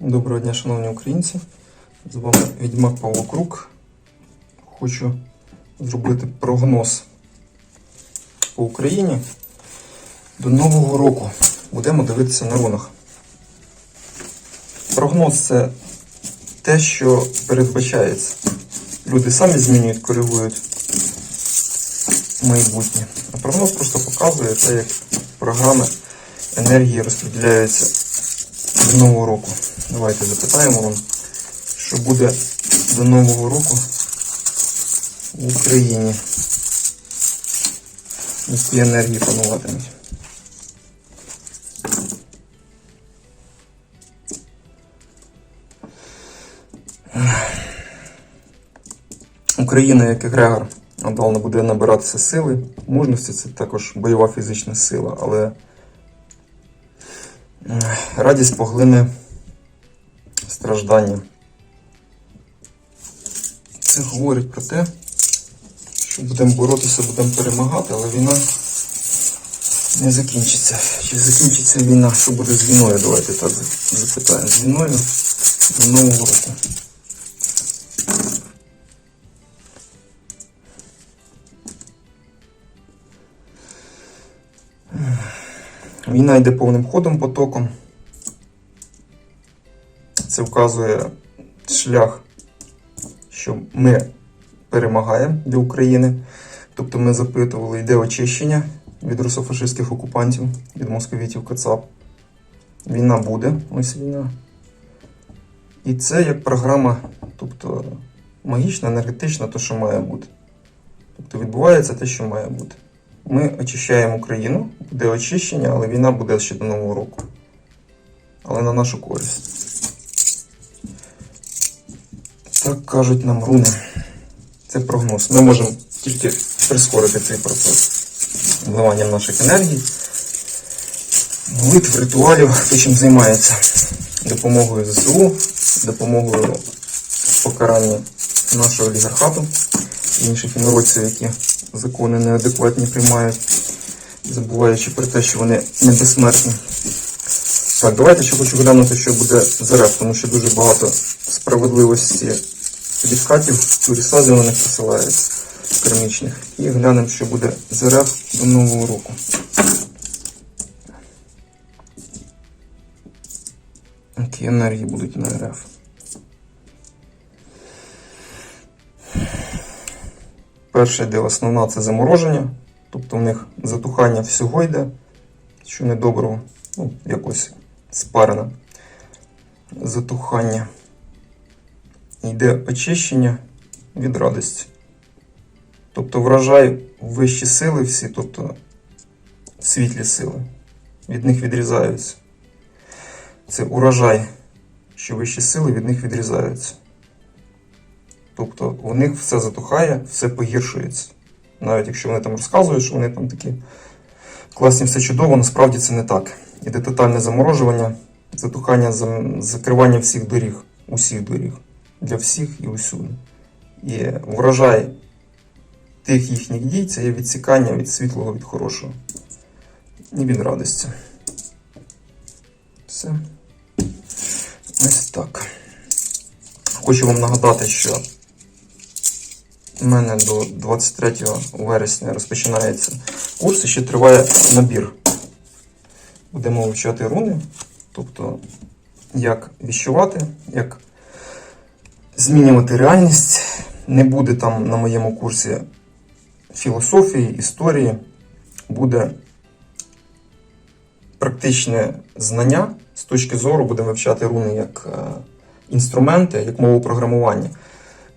Доброго дня, шановні українці. З вами Відьмак Павло Крук. Хочу зробити прогноз по Україні до Нового року. Будемо дивитися на рунах. Прогноз це те, що передбачається. Люди самі змінюють, коригують майбутнє. А прогноз просто показує те, як програми енергії розподіляються до Нового року. Давайте запитаємо вам, що буде до Нового року в Україні. Які енергії пануватимуть. Україна, як егрегор, надавно буде набиратися сили. Мужності це також бойова фізична сила, але радість поглине страждання. Це говорить про те, що будемо боротися, будемо перемагати, але війна не закінчиться. Чи закінчиться війна? Що буде з війною? Давайте так запитаємо. З війною до Нового року. Війна йде повним ходом, потоком. Це вказує шлях, що ми перемагаємо для України. Тобто ми запитували, йде очищення від русофашистських окупантів, від московітів Кацап. Війна буде, ось війна. І це як програма, тобто магічна, енергетична, то, що має бути. Тобто відбувається те, що має бути. Ми очищаємо Україну, буде очищення, але війна буде ще до Нового року. Але на нашу користь. Так кажуть нам руни. Це прогноз. Ми можемо тільки прискорити цей процес вливанням наших енергій, молитв, ритуалів, хто чим займається. Допомогою ЗСУ, допомогою покарання нашого олігархату, інших інородців, які закони неадекватні приймають, забуваючи про те, що вони не безсмертні. Так, давайте ще хочу глянути, що буде зараз, тому що дуже багато справедливості відкатів турісазіоних посилається кермічних. І глянемо, що буде з РФ до Нового року. Які енергії будуть на РФ? Перше йде основна це замороження, тобто в них затухання всього йде, що недоброго, ну, якось спарено. Затухання. Йде очищення від радості. Тобто вражай вищі сили всі, тобто світлі сили, від них відрізаються. Це урожай, що вищі сили від них відрізаються. Тобто у них все затухає, все погіршується. Навіть якщо вони там розказують, що вони там такі класні, все чудово, насправді це не так. Іде тотальне заморожування, затухання, закривання всіх доріг, усіх доріг, для всіх і усюди. І врожай тих їхніх дій це є відсікання від світлого, від хорошого. І від радості. Все. Ось так. Хочу вам нагадати, що у мене до 23 вересня розпочинається курс і ще триває набір. Будемо вивчати руни, тобто як віщувати, як змінювати реальність. Не буде там на моєму курсі філософії, історії, буде практичне знання з точки зору, будемо вивчати руни як е, інструменти, як мову програмування.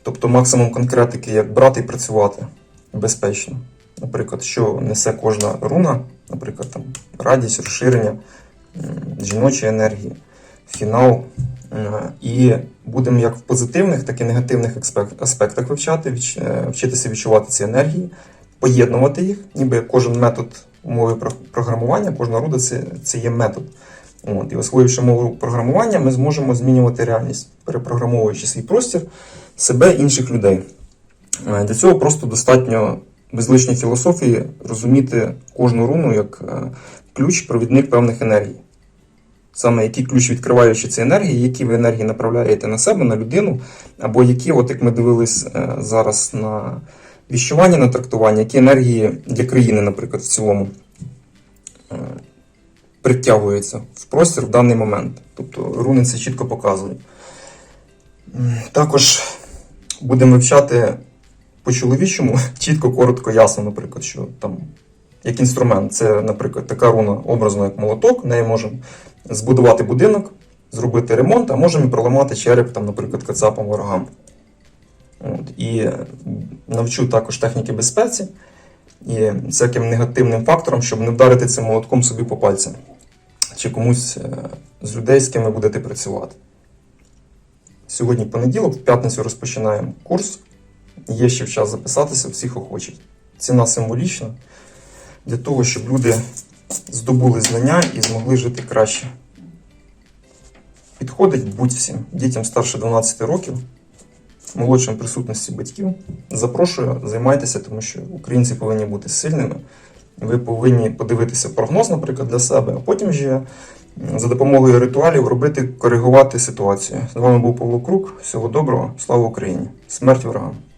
Тобто максимум конкретики, як брати і працювати безпечно. Наприклад, що несе кожна руна, наприклад, там радість, розширення, м, жіночі енергії, фінал. Е, І будемо як в позитивних, так і негативних аспектах вивчати, е, вчитися відчувати ці енергії, поєднувати їх, ніби кожен метод мови програмування, кожна руда це, це є метод. От, і освоївши мову програмування, ми зможемо змінювати реальність, перепрограмовуючи свій простір, себе інших людей. Е, Для цього просто достатньо без лишньої філософії розуміти кожну руну як ключ, провідник певних енергій. Саме який ключ відкриваючи ці енергії, які ви енергії направляєте на себе, на людину, або які, от як ми дивились е, зараз на віщування, на трактування, які енергії для країни, наприклад, в цілому е, притягуються в простір в даний момент. Тобто руни це чітко показують. Також будемо вивчати по-чоловічому, чітко, коротко, ясно, наприклад, що там як інструмент. Це, наприклад, така руна образно, як молоток, нею можемо збудувати будинок, зробити ремонт, а можемо і проламати череп, там, наприклад, кацапам ворогам. От. І навчу також техніки безпеці і всяким негативним факторам, щоб не вдарити цим молотком собі по пальцям чи комусь е, з людей, з ким ви будете працювати. Сьогодні понеділок, в п'ятницю розпочинаємо курс. Є ще в час записатися, всіх охочих. Ціна символічна для того, щоб люди здобули знання і змогли жити краще. Підходить будь всім дітям старше 12 років, молодшим присутності батьків. Запрошую, займайтеся, тому що українці повинні бути сильними. Ви повинні подивитися прогноз, наприклад, для себе, а потім вже за допомогою ритуалів робити, коригувати ситуацію. З вами був Павло Крук. Всього доброго, слава Україні! Смерть ворогам!